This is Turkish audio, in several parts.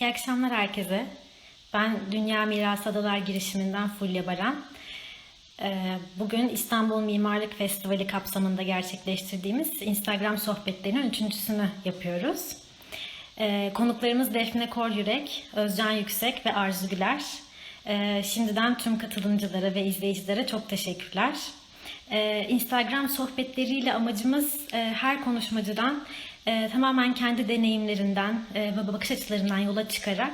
İyi akşamlar herkese. Ben Dünya Mirası Adalar girişiminden Fulya Baran. Ee, Bugün İstanbul Mimarlık Festivali kapsamında gerçekleştirdiğimiz Instagram sohbetlerinin üçüncüsünü yapıyoruz. Ee, Konuklarımız Defne Kor Yürek, Özcan Yüksek ve Arzu Güler. Ee, Şimdiden tüm katılımcılara ve izleyicilere çok teşekkürler. Instagram sohbetleriyle amacımız e, her konuşmacıdan e, tamamen kendi deneyimlerinden e, ve bakış açılarından yola çıkarak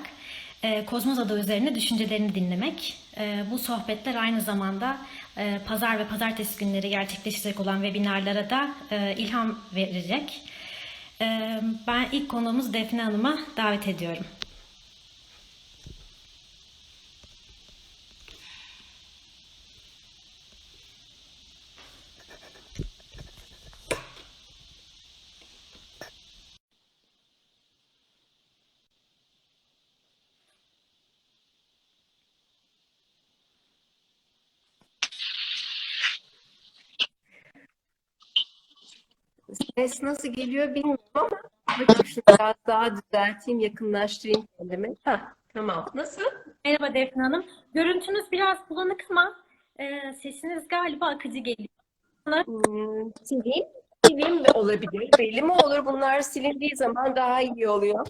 e, Kozmoz Ada üzerine düşüncelerini dinlemek. E, Bu sohbetler aynı zamanda e, pazar ve pazartesi günleri gerçekleşecek olan webinarlara da e, ilham verecek. E, Ben ilk konuğumuz Defne Hanım'a davet ediyorum. Ses nasıl geliyor bilmiyorum ama bakayım şunu biraz daha düzelteyim, yakınlaştırayım kendimi. Heh, tamam. Nasıl? Merhaba Defne Hanım. Görüntünüz biraz bulanık ama e, sesiniz galiba akıcı geliyor. Hmm, sileyim. Sileyim mi olabilir? Belli mi olur? Bunlar silindiği zaman daha iyi oluyor.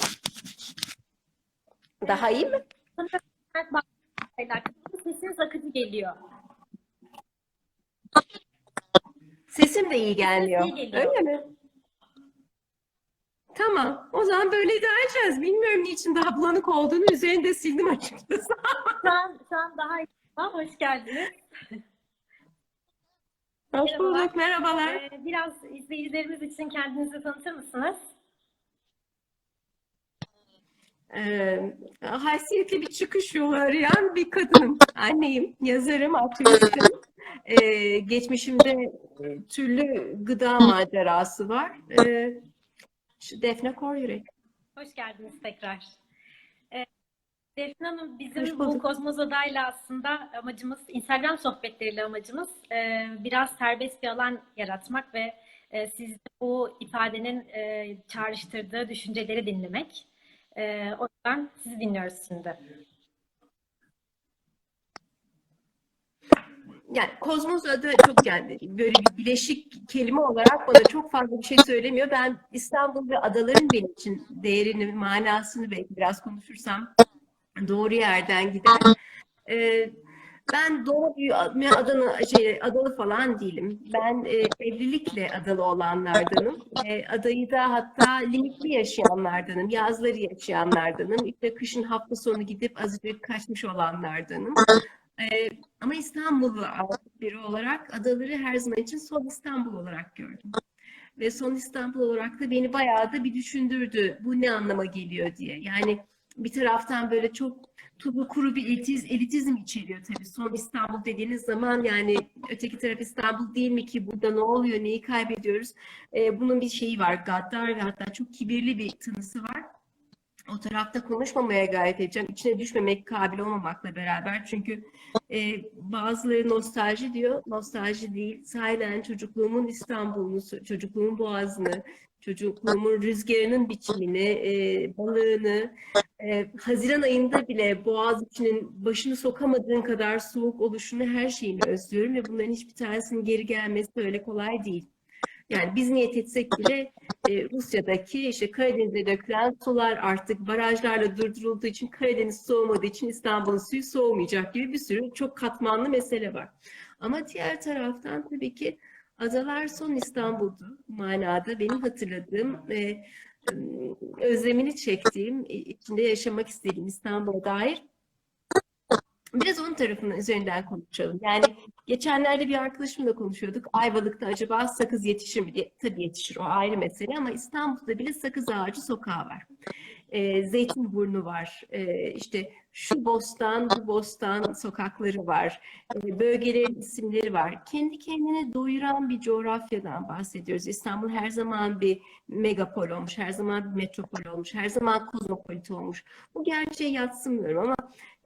Daha iyi mi? Sesiniz akıcı geliyor. Sesim de iyi gelmiyor. iyi geliyor. Öyle mi? Tamam. O zaman böyle idare edeceğiz. Bilmiyorum niçin daha bulanık olduğunu üzerinde sildim açıkçası. Şu an daha iyi. Ha, Hoş geldiniz. Hoş bulduk. Merhabalar. Ee, biraz izleyicilerimiz için kendinizi tanıtır mısınız? Ee, haysiyetli bir çıkış yolu arayan bir kadınım. Anneyim, yazarım, aktivistim. Ee, geçmişimde türlü gıda macerası var. Ee, şu Defne Koryürek. Hoş geldiniz tekrar. Ee, Defne Hanım, bizim bu. Kozmoz Oda'yla aslında amacımız, Instagram sohbetleriyle amacımız e, biraz serbest bir alan yaratmak ve e, sizde bu ifadenin e, çağrıştırdığı düşünceleri dinlemek. E, o yüzden sizi dinliyoruz şimdi. Yani kozmos adı çok yani böyle bir bileşik kelime olarak bana çok fazla bir şey söylemiyor. Ben İstanbul ve adaların benim için değerini, manasını belki biraz konuşursam doğru yerden gider. Ee, ben doğma büyüme adalı, şey, adalı falan değilim. Ben e, evlilikle adalı olanlardanım. E, adayı da hatta limitli yaşayanlardanım. Yazları yaşayanlardanım. İşte kışın hafta sonu gidip azıcık kaçmış olanlardanım. E, ama İstanbullu artık biri olarak adaları her zaman için son İstanbul olarak gördüm. Ve son İstanbul olarak da beni bayağı da bir düşündürdü. Bu ne anlama geliyor diye. Yani bir taraftan böyle çok tubu kuru bir elitiz, elitizm içeriyor tabii. Son İstanbul dediğiniz zaman yani öteki taraf İstanbul değil mi ki burada ne oluyor, neyi kaybediyoruz? Ee, bunun bir şeyi var. Gaddar ve hatta çok kibirli bir tınısı var. O tarafta konuşmamaya gayret edeceğim. İçine düşmemek, kabil olmamakla beraber. Çünkü e, bazıları nostalji diyor. Nostalji değil. Sahiden çocukluğumun İstanbul'unu, çocukluğumun boğazını, çocukluğumun rüzgarının biçimini, e, balığını, e, Haziran ayında bile Boğaziçi'nin başını sokamadığın kadar soğuk oluşunu her şeyini özlüyorum ve bunların hiçbir tanesinin geri gelmesi öyle kolay değil. Yani biz niyet etsek bile e, Rusya'daki işte Karadeniz'e dökülen sular artık barajlarla durdurulduğu için Karadeniz soğumadığı için İstanbul'un suyu soğumayacak gibi bir sürü çok katmanlı mesele var. Ama diğer taraftan tabii ki adalar son İstanbul'du manada benim hatırladığım ve özlemini çektiğim, içinde yaşamak istediğim İstanbul'a dair biraz onun tarafının üzerinden konuşalım. Yani geçenlerde bir arkadaşımla konuşuyorduk. Ayvalık'ta acaba sakız yetişir mi diye. Tabii yetişir o ayrı mesele ama İstanbul'da bile sakız ağacı sokağı var. E, Zeytinburnu var. E, işte şu bostan, bu bostan sokakları var. E, bölgelerin isimleri var. Kendi kendine doyuran bir coğrafyadan bahsediyoruz. İstanbul her zaman bir megapol olmuş, her zaman bir metropol olmuş, her zaman kozmopolit olmuş. Bu gerçeği yatsımıyorum ama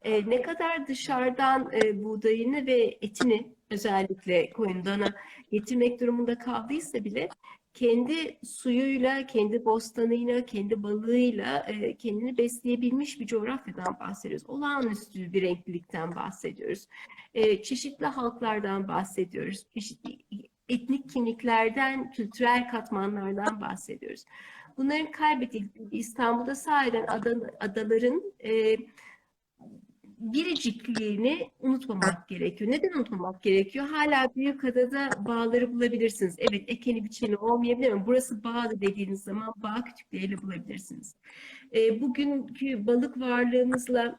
e, ne kadar dışarıdan e, buğdayını ve etini özellikle koyun dana getirmek durumunda kaldıysa bile kendi suyuyla, kendi bostanıyla, kendi balığıyla e, kendini besleyebilmiş bir coğrafyadan bahsediyoruz. Olağanüstü bir renklilikten bahsediyoruz. E, çeşitli halklardan bahsediyoruz. Çeşitli etnik kimliklerden, kültürel katmanlardan bahsediyoruz. Bunların kaybedildiği İstanbul'da sahiden ada- adaların e, biricikliğini unutmamak gerekiyor. Neden unutmamak gerekiyor? Hala Büyükada'da bağları bulabilirsiniz. Evet ekeni biçeni olmayabilir ama burası bağdı dediğiniz zaman bağ kütükleriyle bulabilirsiniz. E, bugünkü balık varlığımızla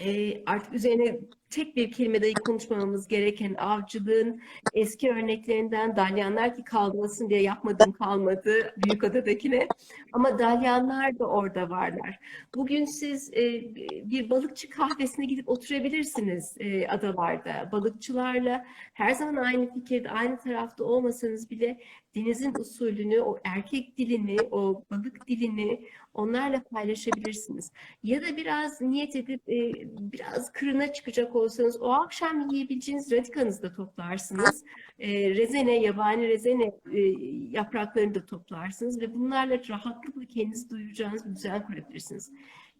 e, artık üzerine tek bir kelime dahi konuşmamamız gereken avcılığın eski örneklerinden dalyanlar ki kalmasın diye yapmadığım kalmadı Büyükada'dakine ama dalyanlar da orada varlar. Bugün siz e, bir balıkçı kahvesine gidip oturabilirsiniz e, adalarda. Balıkçılarla her zaman aynı fikirde, aynı tarafta olmasanız bile denizin usulünü, o erkek dilini, o balık dilini onlarla paylaşabilirsiniz. Ya da biraz niyet edip e, biraz kırına çıkacak olsanız o akşam yiyebileceğiniz ratikanızı da toplarsınız. E, rezene, yabani rezene e, yapraklarını da toplarsınız ve bunlarla rahatlıkla kendinizi duyacağınız bir düzen kurabilirsiniz.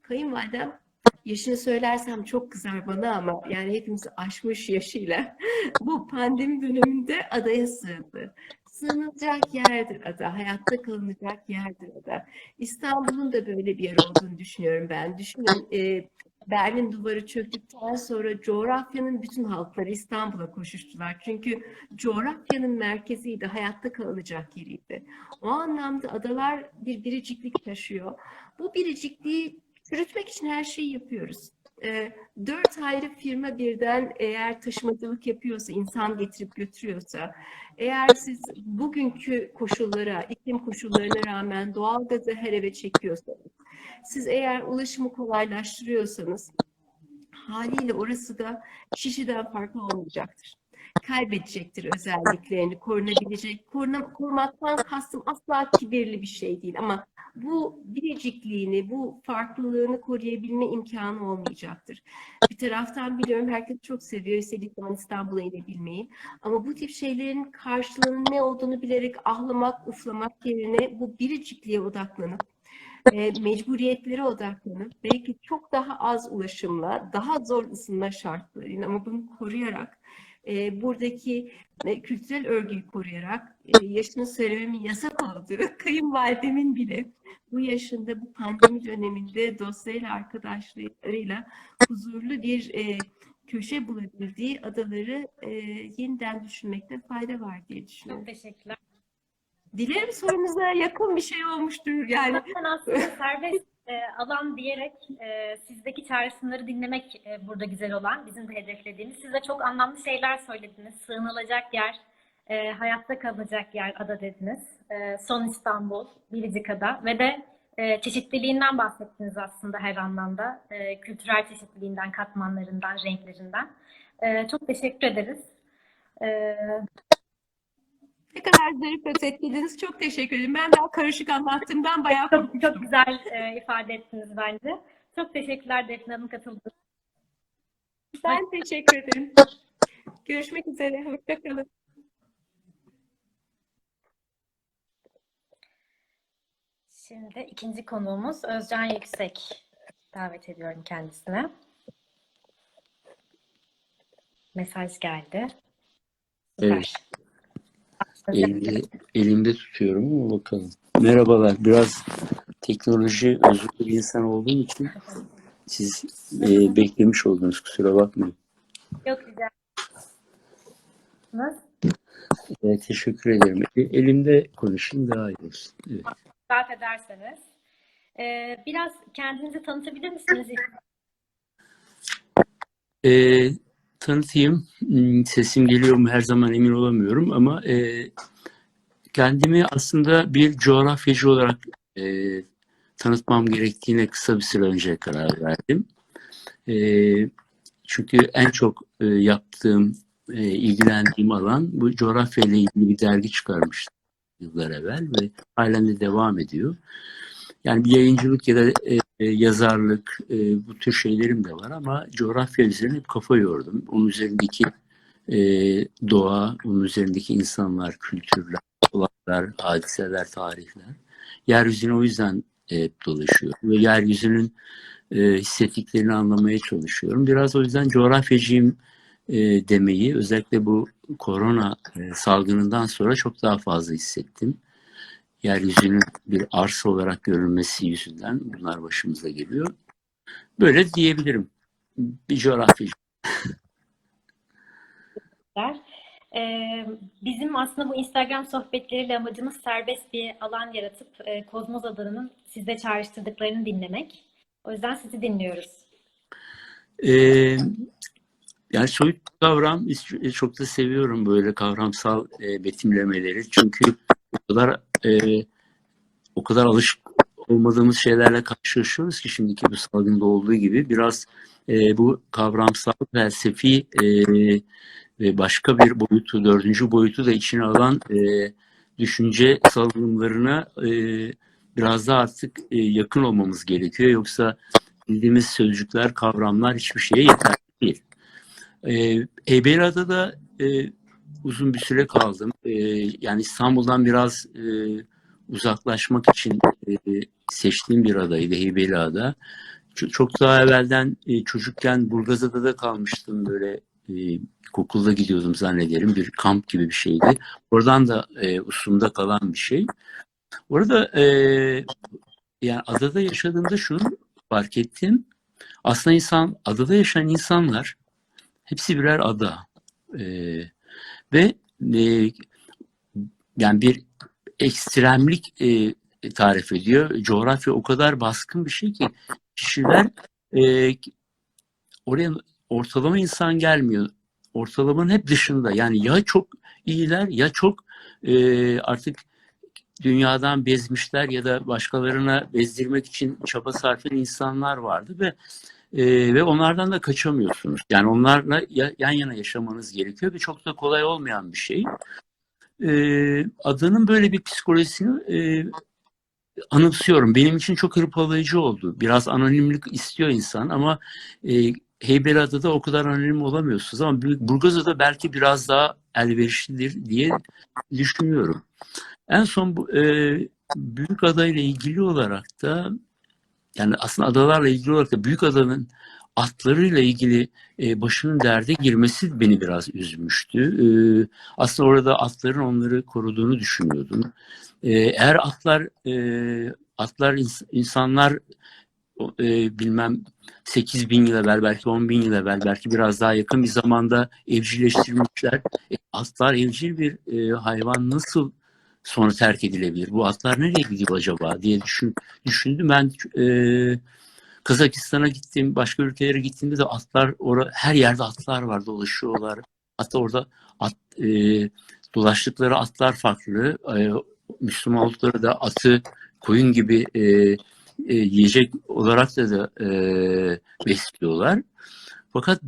Kayınvalidem yaşını söylersem çok kızar bana ama yani hepimizi aşmış yaşıyla bu pandemi döneminde adaya sığındı. Sığınılacak yerdir ada, hayatta kalınacak yerdir ada. İstanbul'un da böyle bir yer olduğunu düşünüyorum ben. Düşünün e, Berlin duvarı çöktükten sonra coğrafyanın bütün halkları İstanbul'a koşuştular. Çünkü coğrafyanın merkeziydi, hayatta kalınacak yeriydi. O anlamda adalar bir biriciklik taşıyor. Bu biricikliği çürütmek için her şeyi yapıyoruz. E, dört ayrı firma birden eğer taşımacılık yapıyorsa, insan getirip götürüyorsa, eğer siz bugünkü koşullara, iklim koşullarına rağmen doğalgazı her eve çekiyorsanız, siz eğer ulaşımı kolaylaştırıyorsanız haliyle orası da Şişli'den farklı olmayacaktır. Kaybedecektir özelliklerini, korunabilecek. Koruna, korumaktan kastım asla kibirli bir şey değil ama bu biricikliğini, bu farklılığını koruyabilme imkanı olmayacaktır. Bir taraftan biliyorum herkes çok seviyor istediği zaman İstanbul'a inebilmeyi. Ama bu tip şeylerin karşılığının ne olduğunu bilerek ahlamak, uflamak yerine bu biricikliğe odaklanıp e, mecburiyetlere odaklanıp belki çok daha az ulaşımla, daha zor ısınma şartlarıyla ama bunu koruyarak e, buradaki e, kültürel örgüyü koruyarak e, yaşını söylememin yasak olduğu kayınvalidemin bile bu yaşında bu pandemi döneminde dostlarıyla arkadaşlarıyla huzurlu bir e, köşe bulabildiği adaları e, yeniden düşünmekte fayda var diye düşünüyorum. Çok teşekkürler. Dilerim sorunuza yakın bir şey olmuştur yani. Zaten aslında serbest e, alan diyerek e, sizdeki çağrışımları dinlemek e, burada güzel olan, bizim de hedeflediğimiz. Siz de çok anlamlı şeyler söylediniz. Sığınılacak yer, e, hayatta kalacak yer ada dediniz. Son İstanbul, Biricik Ada ve de çeşitliliğinden bahsettiniz aslında her anlamda. Kültürel çeşitliliğinden, katmanlarından, renklerinden. Çok teşekkür ederiz. Ne kadar zarif özetlediniz. Çok teşekkür ederim. Ben daha karışık anlattığımdan bayağı çok, çok güzel e, ifade ettiniz bence. Çok teşekkürler Defne Hanım katıldığınız Ben teşekkür ederim. Görüşmek üzere. Hoşçakalın. Şimdi ikinci konuğumuz Özcan Yüksek. Davet ediyorum kendisine. Mesaj geldi. Süper. Evet. Elimde, elimde tutuyorum ama bakalım. Merhabalar. Biraz teknoloji özürlü bir insan olduğum için siz e, beklemiş oldunuz. Kusura bakmayın. Yok rica ederim. E, teşekkür ederim. E, elimde konuşayım daha iyi olsun. Evet. Davet ederseniz. Ee, biraz kendinizi tanıtabilir misiniz? E, tanıtayım. Hmm, Sesim geliyor mu her zaman emin olamıyorum ama e, kendimi aslında bir coğrafyacı olarak e, tanıtmam gerektiğine kısa bir süre önce karar verdim. E, çünkü en çok e, yaptığım, e, ilgilendiğim alan bu coğrafya ile ilgili bir dergi çıkarmıştım yıllar evvel ve halen de devam ediyor. Yani bir yayıncılık ya da e, e, yazarlık e, bu tür şeylerim de var ama coğrafya üzerine hep kafa yordum. Onun üzerindeki e, doğa, onun üzerindeki insanlar, kültürler, olaylar, hadiseler, tarihler. Yeryüzüne o yüzden hep dolaşıyorum ve yeryüzünün e, hissettiklerini anlamaya çalışıyorum. Biraz o yüzden coğrafyacıyım e, demeyi özellikle bu korona e, salgınından sonra çok daha fazla hissettim. Yeryüzünün bir arsa olarak görülmesi yüzünden bunlar başımıza geliyor. Böyle diyebilirim. Bir coğrafyacı. Ee, bizim aslında bu Instagram sohbetleriyle amacımız serbest bir alan yaratıp e, Kozmoz Adanı'nın sizde çağrıştırdıklarını dinlemek. O yüzden sizi dinliyoruz. Ee, yani soyut kavram çok da seviyorum böyle kavramsal e, betimlemeleri. Çünkü o kadar e, o kadar alışık olmadığımız şeylerle karşılaşıyoruz ki şimdiki bu salgında olduğu gibi biraz e, bu kavramsal felsefi e, ve başka bir boyutu, dördüncü boyutu da içine alan e, düşünce salgınlarına e, biraz daha artık e, yakın olmamız gerekiyor. Yoksa bildiğimiz sözcükler, kavramlar hiçbir şeye yeterli değil. E, Heybeliada'da e, uzun bir süre kaldım. E, yani İstanbul'dan biraz e, uzaklaşmak için e, seçtiğim bir adaydı Heybeliada. Çok, çok daha evvelden e, çocukken Burgazada'da da kalmıştım böyle e, okulda gidiyordum zannederim bir kamp gibi bir şeydi. Oradan da e, usumda kalan bir şey. Orada e, yani adada yaşadığımda şunu fark ettim. Aslında insan adada yaşayan insanlar hepsi birer ada e, ve e, yani bir ekstremlik e, tarif ediyor. Coğrafya o kadar baskın bir şey ki kişiler e, oraya ortalama insan gelmiyor. Ortalamanın hep dışında. Yani ya çok iyiler ya çok e, artık dünyadan bezmişler ya da başkalarına bezdirmek için çaba sarf eden insanlar vardı ve e, ve onlardan da kaçamıyorsunuz. Yani onlarla ya, yan yana yaşamanız gerekiyor ve çok da kolay olmayan bir şey. E, adanın böyle bir psikolojisini e, anımsıyorum. Benim için çok hırpalayıcı oldu. Biraz anonimlik istiyor insan ama e, Heybeliada'da o kadar anonim olamıyorsunuz ama Burgazada'da belki biraz daha elverişlidir diye düşünüyorum. En son bu e, büyük ada ile ilgili olarak da yani aslında adalarla ilgili olarak da büyük adanın atlarıyla ilgili e, başının derde girmesi beni biraz üzmüştü. E, aslında orada atların onları koruduğunu düşünüyordum. E, eğer atlar e, atlar ins- insanlar e, bilmem 8 bin yıl evvel belki 10 bin yıl evvel belki biraz daha yakın bir zamanda evcilleştirilmişler. E, atlar evcil bir e, hayvan nasıl sonra terk edilebilir? Bu atlar nereye gidiyor acaba diye düşün, düşündüm. Ben e, Kazakistan'a gittim, başka ülkelere gittiğimde de atlar, orada her yerde atlar var, dolaşıyorlar. Hatta orada at, e, dolaştıkları atlar farklı. E, Müslüman oldukları da atı koyun gibi e, e, yiyecek olarak da, da e, besliyorlar. Fakat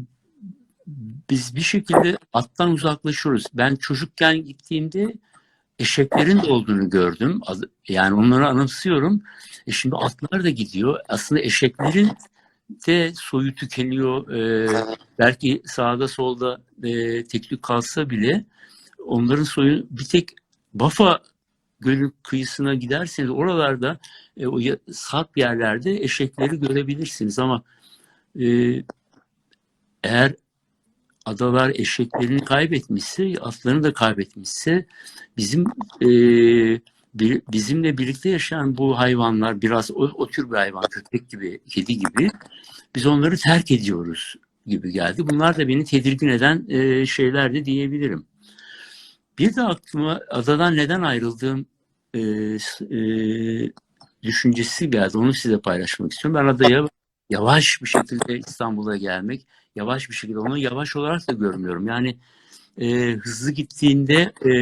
biz bir şekilde attan uzaklaşıyoruz. Ben çocukken gittiğimde eşeklerin de olduğunu gördüm. Yani onları anımsıyorum. E şimdi atlar da gidiyor. Aslında eşeklerin de soyu tükeniyor. Ee, belki sağda solda e, teklük kalsa bile onların soyu bir tek Bafa Gölü kıyısına giderseniz oralarda e, o sarp yerlerde eşekleri görebilirsiniz ama e, eğer adalar eşeklerini kaybetmişse, atlarını da kaybetmişse bizim e, bir, bizimle birlikte yaşayan bu hayvanlar biraz o, o tür bir hayvan, köpek gibi, kedi gibi biz onları terk ediyoruz gibi geldi. Bunlar da beni tedirgin eden e, şeylerdi diyebilirim. Bir de aklıma adadan neden ayrıldığım e, e, düşüncesi geldi. Onu size paylaşmak istiyorum. Ben adaya yavaş bir şekilde İstanbul'a gelmek, yavaş bir şekilde onu yavaş olarak da görmüyorum. Yani e, hızlı gittiğinde e,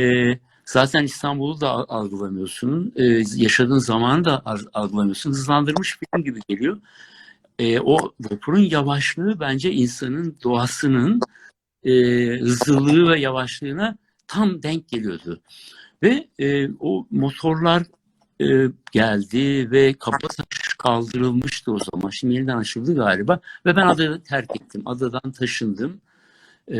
zaten İstanbul'u da algılamıyorsun. E, yaşadığın zamanı da algılamıyorsun. Hızlandırmış film gibi geliyor. E, o vapurun yavaşlığı bence insanın doğasının e, hızlılığı ve yavaşlığına tam denk geliyordu. Ve e, o motorlar e, geldi ve Kabataş kaldırılmıştı o zaman. Şimdi yeniden açıldı galiba. Ve ben adayı terk ettim. Adadan taşındım. E,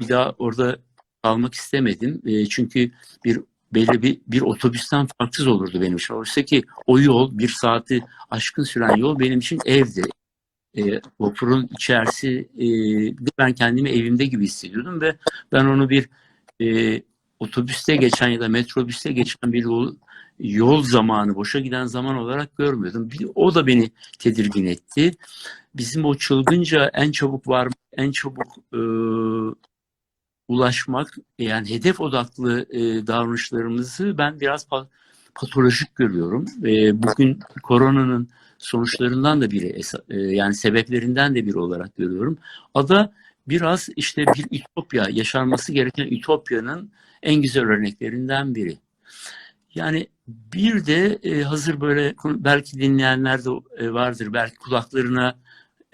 bir daha orada kalmak istemedim. E, çünkü bir belli bir, bir otobüsten farksız olurdu benim için. Oysa ki o yol bir saati aşkın süren yol benim için evdi. E, vapurun içerisi e, ben kendimi evimde gibi hissediyordum ve ben onu bir e, otobüste geçen ya da metrobüste geçen bir yol, yol zamanı, boşa giden zaman olarak görmüyordum. Bir, o da beni tedirgin etti. Bizim o çılgınca en çabuk var, en çabuk e, ulaşmak, yani hedef odaklı e, davranışlarımızı ben biraz pa- patolojik görüyorum. E, bugün koronanın sonuçlarından da biri, e, yani sebeplerinden de biri olarak görüyorum. Ada biraz işte bir ütopya, yaşanması gereken ütopyanın en güzel örneklerinden biri. Yani bir de e, hazır böyle belki dinleyenler de e, vardır, belki kulaklarına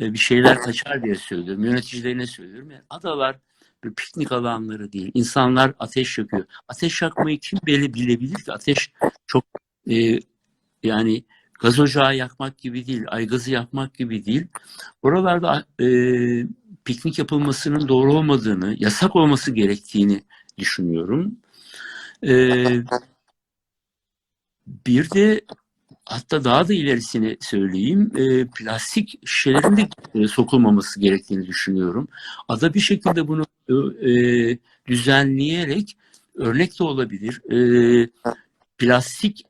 e, bir şeyler kaçar diye söylüyorum. Yöneticilerine söylüyorum. Yani adalar bir piknik alanları değil. İnsanlar ateş yakıyor. Ateş yakmayı kim bile bilebilir ki? Ateş çok e, yani gaz ocağı yakmak gibi değil, aygazı yakmak gibi değil. Oralarda e, piknik yapılmasının doğru olmadığını, yasak olması gerektiğini düşünüyorum. E, bir de hatta daha da ilerisini söyleyeyim, e, plastik şişelerin de e, sokulmaması gerektiğini düşünüyorum. Ada bir şekilde bunu e, düzenleyerek örnek de olabilir. E, plastik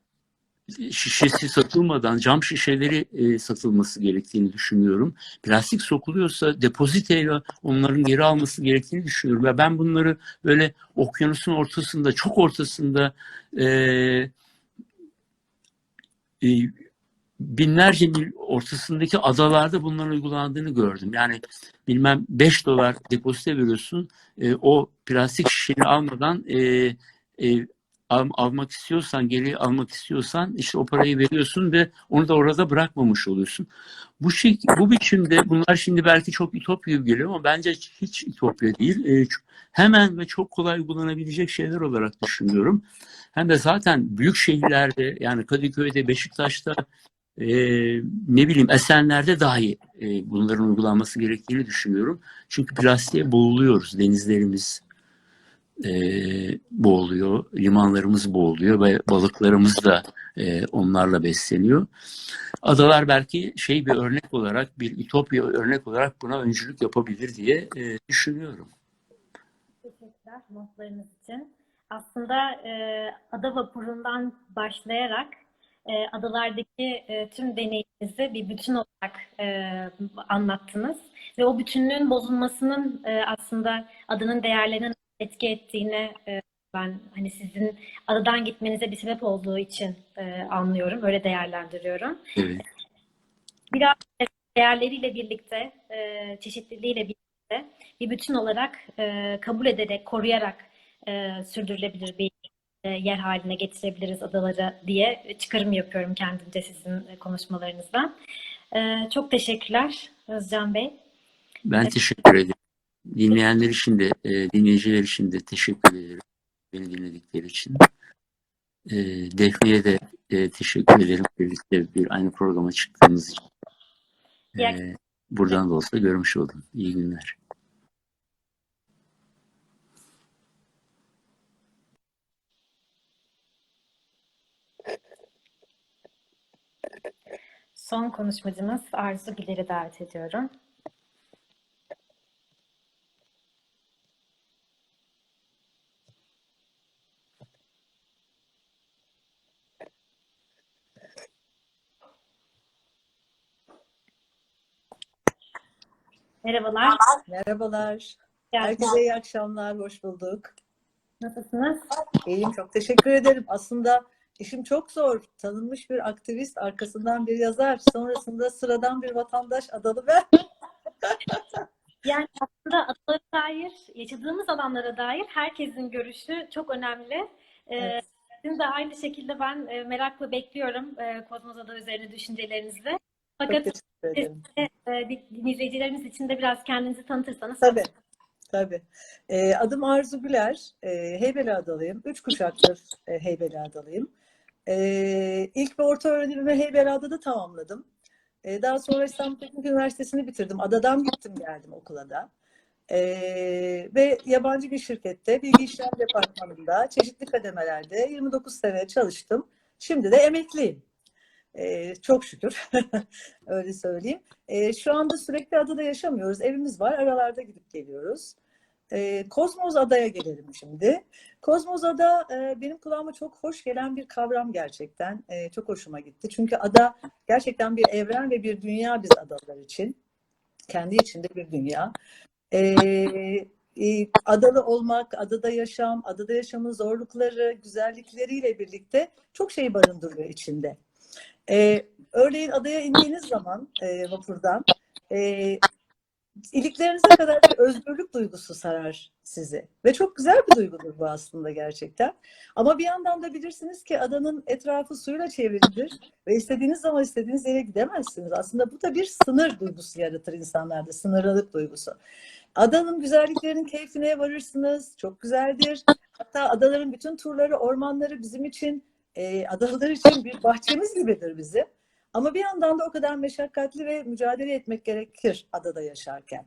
şişesi satılmadan cam şişeleri e, satılması gerektiğini düşünüyorum. Plastik sokuluyorsa depoziteyle onların geri alması gerektiğini düşünüyorum. Ve ben bunları böyle okyanusun ortasında, çok ortasında e, e, binlerce mil ortasındaki adalarda bunların uygulandığını gördüm. Yani bilmem 5 dolar depozite veriyorsun. E, o plastik şişeni almadan e, al, almak istiyorsan, geri almak istiyorsan işte o parayı veriyorsun ve onu da orada bırakmamış oluyorsun. Bu şey, bu biçimde bunlar şimdi belki çok ütopya geliyor ama bence hiç ütopya değil. E, hemen ve çok kolay uygulanabilecek şeyler olarak düşünüyorum. Hem de zaten büyük şehirlerde yani Kadıköy'de, Beşiktaş'ta e, ne bileyim Esenler'de dahi e, bunların uygulanması gerektiğini düşünüyorum. Çünkü plastiğe boğuluyoruz. Denizlerimiz e, boğuluyor, limanlarımız boğuluyor ve balıklarımız da e, onlarla besleniyor. Adalar belki şey bir örnek olarak, bir ütopya örnek olarak buna öncülük yapabilir diye e, düşünüyorum. Teşekkürler notlarınız için. Aslında e, ada vapurundan başlayarak e, adalardaki e, tüm deneyiminizi bir bütün olarak e, anlattınız. Ve o bütünlüğün bozulmasının e, aslında adanın değerlerine etki ettiğini e, ben hani sizin adadan gitmenize bir sebep olduğu için e, anlıyorum. Öyle değerlendiriyorum. Evet. Biraz değerleriyle birlikte, e, çeşitliliğiyle birlikte bir bütün olarak e, kabul ederek, koruyarak e, sürdürülebilir bir e, yer haline getirebiliriz adaları diye çıkarım yapıyorum kendimce sizin konuşmalarınızdan. E, çok teşekkürler Özcan Bey. Ben teşekkür ederim. Dinleyenler için de, e, dinleyiciler için de teşekkür ederim. Beni dinledikleri için. E, Defne'ye de e, teşekkür ederim. Birlikte bir aynı programa çıktığımız için. E, buradan da olsa görmüş oldum. İyi günler. Son konuşmacımız Arzu Güler'i davet ediyorum. Merhabalar. Merhabalar. Herkese iyi akşamlar. Hoş bulduk. Nasılsınız? İyiyim. Çok teşekkür ederim. Aslında işim çok zor. Tanınmış bir aktivist, arkasından bir yazar, sonrasında sıradan bir vatandaş adalı ben. Yani aslında adalara dair, yaşadığımız alanlara dair herkesin görüşü çok önemli. Ee, Evet. Sizin de aynı şekilde ben e, merakla bekliyorum e, Kozmos Ada üzerine düşüncelerinizi. Fakat ederim. e, dinleyicilerimiz için de biraz kendinizi tanıtırsanız. Tabii. Tabii. Ee, adım Arzu Güler. Ee, Heybeliadalıyım. Üç kuşaktır e, Heybeliadalıyım. Ee, ilk ve orta öğrenimimi Heybeliada'da tamamladım. Ee, daha sonra İstanbul Teknik Üniversitesi'ni bitirdim. Adadan gittim geldim okula da. Ve yabancı bir şirkette bilgi işlem departmanında çeşitli kademelerde 29 sene çalıştım. Şimdi de emekliyim. Ee, çok şükür. Öyle söyleyeyim. Ee, şu anda sürekli adada yaşamıyoruz. Evimiz var. Aralarda gidip geliyoruz. Ee, Kozmoz Adaya gelelim şimdi. Kozmoz Ada e, benim kulağıma çok hoş gelen bir kavram gerçekten. E, çok hoşuma gitti. Çünkü ada gerçekten bir evren ve bir dünya biz adalar için. Kendi içinde bir dünya. Ee, e, adalı olmak, adada yaşam, adada yaşamın zorlukları, güzellikleriyle birlikte çok şey barındırıyor içinde. Ee, örneğin adaya indiğiniz zaman e, vapurdan e, iliklerinize kadar bir özgürlük duygusu sarar sizi. Ve çok güzel bir duygudur bu aslında gerçekten. Ama bir yandan da bilirsiniz ki adanın etrafı suyla çevrilidir ve istediğiniz zaman istediğiniz yere gidemezsiniz. Aslında bu da bir sınır duygusu yaratır insanlarda, sınırlılık duygusu. Adanın güzelliklerinin keyfine varırsınız. Çok güzeldir. Hatta adaların bütün turları, ormanları bizim için, e, adalar için bir bahçemiz gibidir bizim. Ama bir yandan da o kadar meşakkatli ve mücadele etmek gerekir adada yaşarken.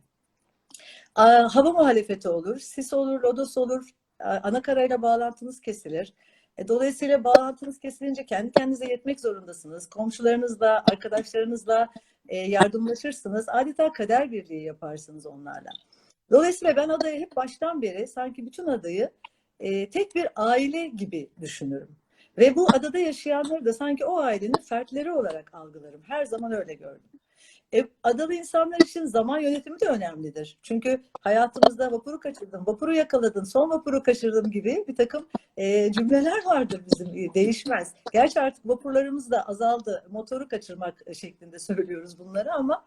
Hava muhalefeti olur, sis olur, lodos olur, ana karayla bağlantınız kesilir. E, Dolayısıyla bağlantınız kesilince kendi kendinize yetmek zorundasınız. Komşularınızla, arkadaşlarınızla yardımlaşırsınız. Adeta kader birliği yaparsınız onlarla. Dolayısıyla ben adayı hep baştan beri sanki bütün adayı tek bir aile gibi düşünürüm. Ve bu adada yaşayanları da sanki o ailenin fertleri olarak algılarım. Her zaman öyle gördüm. E, adalı insanlar için zaman yönetimi de önemlidir. Çünkü hayatımızda vapuru kaçırdım, vapuru yakaladın, son vapuru kaçırdım gibi bir takım e, cümleler vardır bizim e, değişmez. Gerçi artık vapurlarımız da azaldı. Motoru kaçırmak şeklinde söylüyoruz bunları ama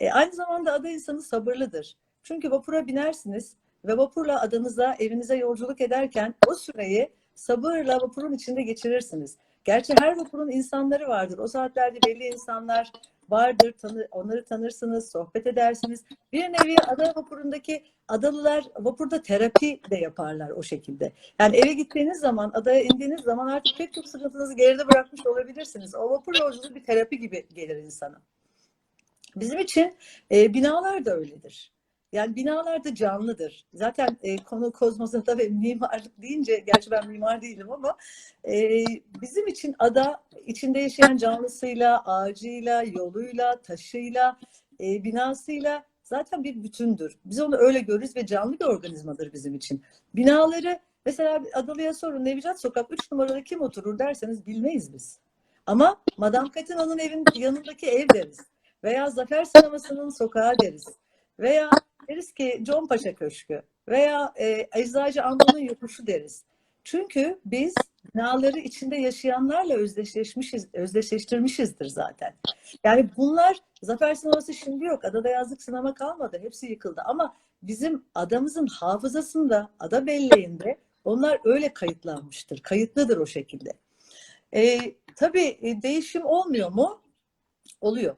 e, aynı zamanda ada insanı sabırlıdır. Çünkü vapura binersiniz ve vapurla adanıza, evinize yolculuk ederken o süreyi sabırla vapurun içinde geçirirsiniz. Gerçi her vapurun insanları vardır. O saatlerde belli insanlar vardır. Tanı, onları tanırsınız, sohbet edersiniz. Bir nevi ada vapurundaki adalılar vapurda terapi de yaparlar o şekilde. Yani eve gittiğiniz zaman, adaya indiğiniz zaman artık pek çok sıkıntınızı geride bırakmış olabilirsiniz. O vapur yolculuğu bir terapi gibi gelir insana. Bizim için e, binalar da öyledir. Yani binalar da canlıdır. Zaten e, konu kozmosata ve mimarlık deyince, gerçi ben mimar değilim ama e, bizim için ada içinde yaşayan canlısıyla, ağacıyla, yoluyla, taşıyla, e, binasıyla zaten bir bütündür. Biz onu öyle görürüz ve canlı bir organizmadır bizim için. Binaları mesela Adalı'ya sorun Nevcat Sokak 3 numarada kim oturur derseniz bilmeyiz biz. Ama Madame Catina'nın evin yanındaki ev deriz. Veya Zafer Sineması'nın sokağı deriz. Veya deriz ki John Paşa Köşkü veya e, Eczacı Anadolu'nun yokuşu deriz. Çünkü biz binaları içinde yaşayanlarla özdeşleşmişiz, özdeşleştirmişizdir zaten. Yani bunlar Zafer Sineması şimdi yok. Adada yazlık sinema kalmadı. Hepsi yıkıldı. Ama bizim adamızın hafızasında, ada belleğinde onlar öyle kayıtlanmıştır. Kayıtlıdır o şekilde. E, tabii e, değişim olmuyor mu? Oluyor.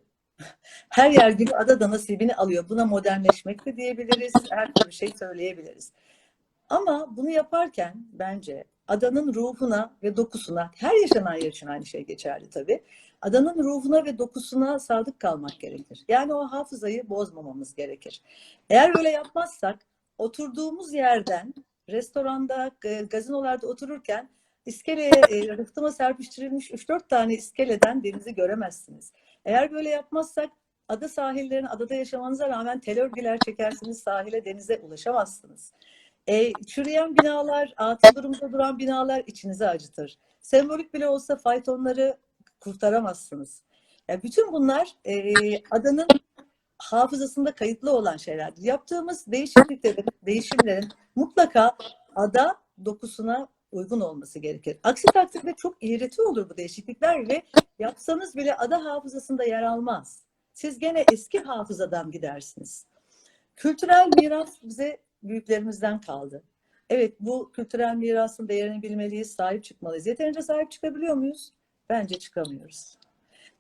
Her yer gibi ada da nasibini alıyor. Buna modernleşmek de diyebiliriz. Her türlü şey söyleyebiliriz. Ama bunu yaparken bence adanın ruhuna ve dokusuna, her yaşanan yer için aynı şey geçerli tabii. Adanın ruhuna ve dokusuna sadık kalmak gerekir. Yani o hafızayı bozmamamız gerekir. Eğer böyle yapmazsak oturduğumuz yerden restoranda, gazinolarda otururken iskeleye e, rıhtıma serpiştirilmiş 3-4 tane iskeleden denizi göremezsiniz. Eğer böyle yapmazsak ada sahillerine, adada yaşamanıza rağmen tel örgüler çekersiniz, sahile, denize ulaşamazsınız. E, çürüyen binalar, atıl durumda duran binalar içinizi acıtır. Sembolik bile olsa faytonları kurtaramazsınız. Yani bütün bunlar e, adanın hafızasında kayıtlı olan şeylerdir. Yaptığımız değişikliklerin, değişimlerin mutlaka ada dokusuna uygun olması gerekir. Aksi takdirde çok iğreti olur bu değişiklikler ve yapsanız bile ada hafızasında yer almaz. Siz gene eski hafızadan gidersiniz. Kültürel miras bize büyüklerimizden kaldı. Evet bu kültürel mirasın değerini bilmeliyiz, sahip çıkmalıyız. Yeterince sahip çıkabiliyor muyuz? Bence çıkamıyoruz.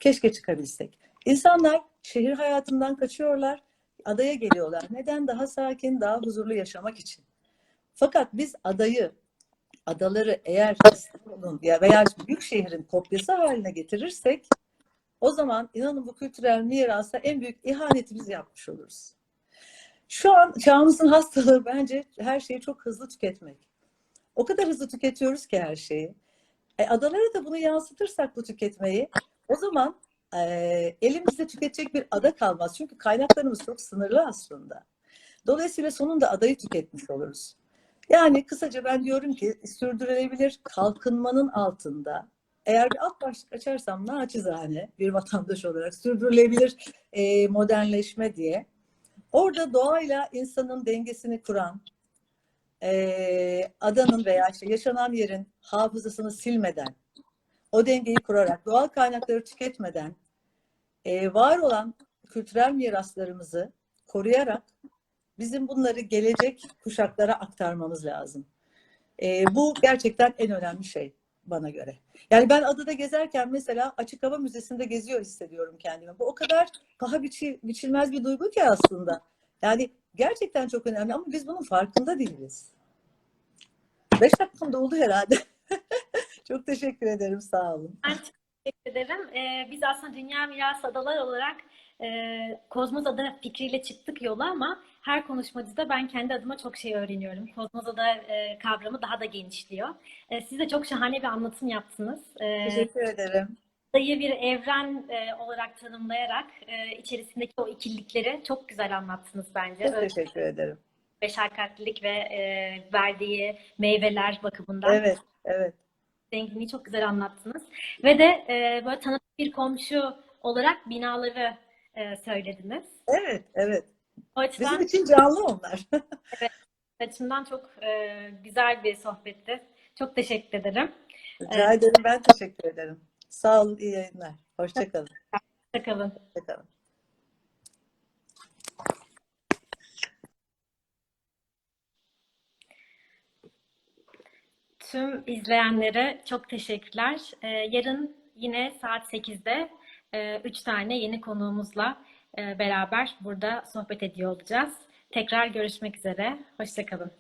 Keşke çıkabilsek. İnsanlar şehir hayatından kaçıyorlar, adaya geliyorlar. Neden? Daha sakin, daha huzurlu yaşamak için. Fakat biz adayı, adaları eğer İstanbul'un veya büyük şehrin kopyası haline getirirsek o zaman inanın bu kültürel mirasa en büyük ihanetimizi yapmış oluruz. Şu an çağımızın hastalığı bence her şeyi çok hızlı tüketmek. O kadar hızlı tüketiyoruz ki her şeyi. E, adalara da bunu yansıtırsak bu tüketmeyi, o zaman e, elimizde tüketecek bir ada kalmaz. Çünkü kaynaklarımız çok sınırlı aslında. Dolayısıyla sonunda adayı tüketmiş oluruz. Yani kısaca ben diyorum ki sürdürülebilir kalkınmanın altında eğer bir alt başlık açarsam naçizane bir vatandaş olarak sürdürülebilir e, modernleşme diye orada doğayla insanın dengesini kuran e, adanın veya işte yaşanan yerin hafızasını silmeden o dengeyi kurarak doğal kaynakları tüketmeden e, var olan kültürel miraslarımızı koruyarak bizim bunları gelecek kuşaklara aktarmamız lazım. E, bu gerçekten en önemli şey bana göre. Yani ben adada gezerken mesela açık hava müzesinde geziyor hissediyorum kendimi. Bu o kadar paha biçi, biçilmez bir duygu ki aslında. Yani gerçekten çok önemli ama biz bunun farkında değiliz. Beş dakikam doldu herhalde. çok teşekkür ederim. Sağ olun. Ben teşekkür ederim. Ee, biz aslında Dünya Mirası Adalar olarak e, Kozmoz Ada fikriyle çıktık yola ama her konuşmacıda ben kendi adıma çok şey öğreniyorum. Kozmoz Ada e, kavramı daha da genişliyor. E, siz de çok şahane bir anlatım yaptınız. E, Teşekkür ederim. adayı bir evren e, olarak tanımlayarak e, içerisindeki o ikililikleri çok güzel anlattınız bence. Çok Öyle teşekkür ederim. beşerkatlilik ve e, verdiği meyveler bakımından Evet, evet. zenginliği çok güzel anlattınız. Ve de e, böyle tanıdık bir komşu olarak binaları e, söylediniz. Evet, evet. O açıdan, Bizim için canlı onlar. açımdan çok e, güzel bir sohbetti. Çok teşekkür ederim. Rica ederim. Ben teşekkür ederim. Sağ olun. iyi yayınlar. Hoşçakalın. Hoşçakalın. Hoşçakalın. Tüm izleyenlere çok teşekkürler. E, yarın yine saat 8'de 3 tane yeni konuğumuzla e, beraber burada sohbet ediyor olacağız. Tekrar görüşmek üzere. Hoşçakalın.